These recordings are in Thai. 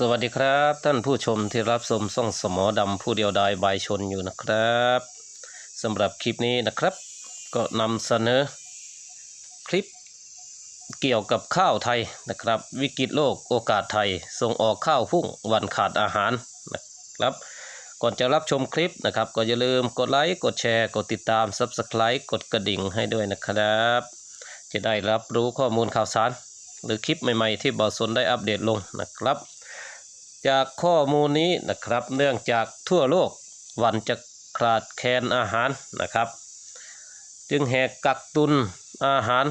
สวัสดีครับ ท่านผู้ชมที่รับชมส่องสมอดำผู้เดียวดายใบชนอยู่นะครับสำหรับคลิปนี้นะครับ ก็นำเสนอ คลิปเกี่ยวกับข้าวไทยนะครับ วิกฤตโลกโอกาสไทยส่งออกข้าวพุ่งวันขาดอาหารนะครับ ก่อนจะรับชมคลิปนะครับ ก็อย่าลืมกดไลค์กดแชร์กดติดตาม Subscribe กดกระดิ่งให้ด้วยนะครับ จะได้รับรู้ข้อมูลข่าวสาร หรือคลิปใหม่ๆที่บอสนได้อัปเดตลงนะครับ จากข้อมูลนี้นะครับ เนื่องจากทั่วโลกวันจะขาดแคลนอาหารนะครับ จึงแหกกักตุนอาหาร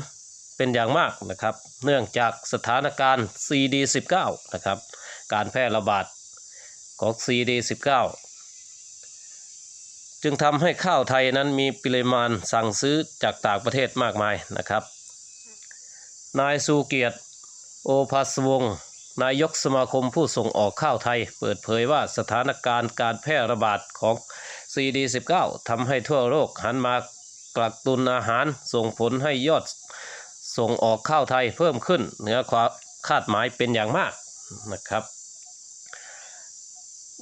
เป็นอย่างมากนะครับ เนื่องจากสถานการณ์ CD19 นะครับ การแพร่ระบาดของ CD19 จึงทำให้ข้าวไทยนั้นมีปริมาณสั่งซื้อจากต่างประเทศมากมายนะครับ นายสุเกียรติโอภาสวงศ์ นายกสมาคมผู้ส่งออกข้าวไทย เปิดเผยว่าสถานการณ์การแพร่ระบาดของ CD19 ทำให้ทั่วโลกหันมากักตุนอาหารส่งผลให้ยอดส่งออกข้าวไทยเพิ่มขึ้นเหนือความคาดหมายเป็นอย่างมากนะครับ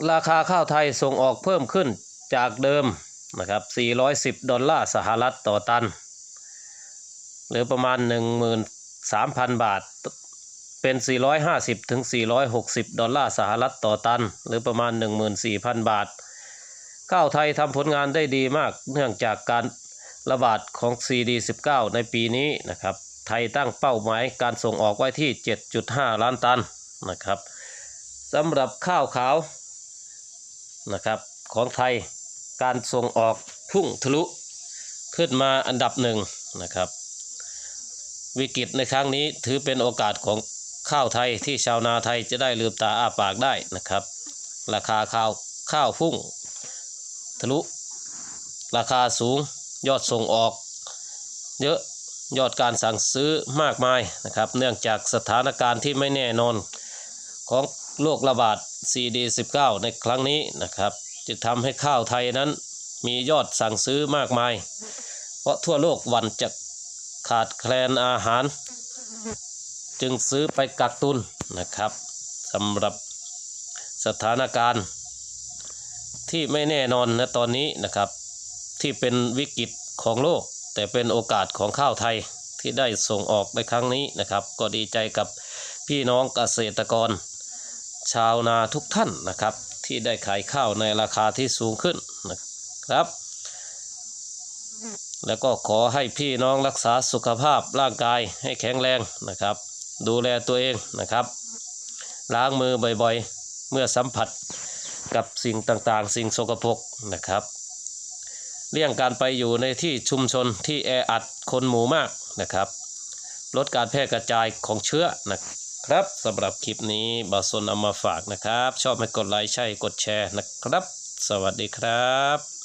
ราคาข้าวไทยส่งออกเพิ่มขึ้นจากเดิมนะครับ 410 ดอลลาร์สหรัฐต่อตัน หรือประมาณ 13,000 บาท เป็น 450 ถึง 460 ดอลลาร์สหรัฐต่อตัน หรือประมาณ 14,000 บาท ข้าวไทยทำผลงานได้ดีมากเนื่องจากการระบาดของ CD19 ในปีนี้นะครับ ไทยตั้งเป้าหมายการส่งออกไว้ที่ 7.5 ล้านตันนะครับสำหรับข้าวขาวนะครับของไทยการส่งออกพุ่งทะลุขึ้นมาอันดับหนึ่งนะครับ วิกฤตในครั้งนี้ถือเป็นโอกาสของ ข้าวไทยที่ชาวนาไทยจะได้ลืมตาอ้าปากได้นะครับ ราคาข้าวข้าวพุ่งทะลุราคาสูงยอดส่งออก เยอะยอดการสั่งซื้อมากมายนะครับ เนื่องจากสถานการณ์ที่ไม่แน่นอนของโรคระบาด CD19 ในครั้งนี้นะครับจึงทำให้ข้าวไทยนั้นมียอดสั่งซื้อมากมาย เพราะทั่วโลกหวันจะขาดแคลนอาหาร จึงซื้อไปกักตุนนะครับสำหรับสถานการณ์ที่ไม่แน่นอนนะตอนนี้นะครับ ที่เป็นวิกฤตของโลก แต่เป็นโอกาสของข้าวไทยที่ได้ส่งออกในครั้งนี้นะครับ ก็ดีใจกับพี่น้องเกษตรกร ชาวนาทุกท่านนะครับ ที่ได้ขายข้าวในราคาที่สูงขึ้นนะครับ แล้วก็ขอให้พี่น้องรักษาสุขภาพร่างกายให้แข็งแรงนะครับ ดูแลตัวเองนะครับ ล้างมือบ่อยๆ เมื่อสัมผัสกับสิ่งต่างๆ สิ่งสกปรกนะครับ เลี่ยงการไปอยู่ในที่ชุมชนที่แออัดคนหมู่มากนะครับ ลดการแพร่กระจายของเชื้อนะครับสำหรับคลิปนี้บาสนเอามาฝากนะครับ ชอบให้กดไลค์ใช่กดแชร์นะครับ สวัสดีครับ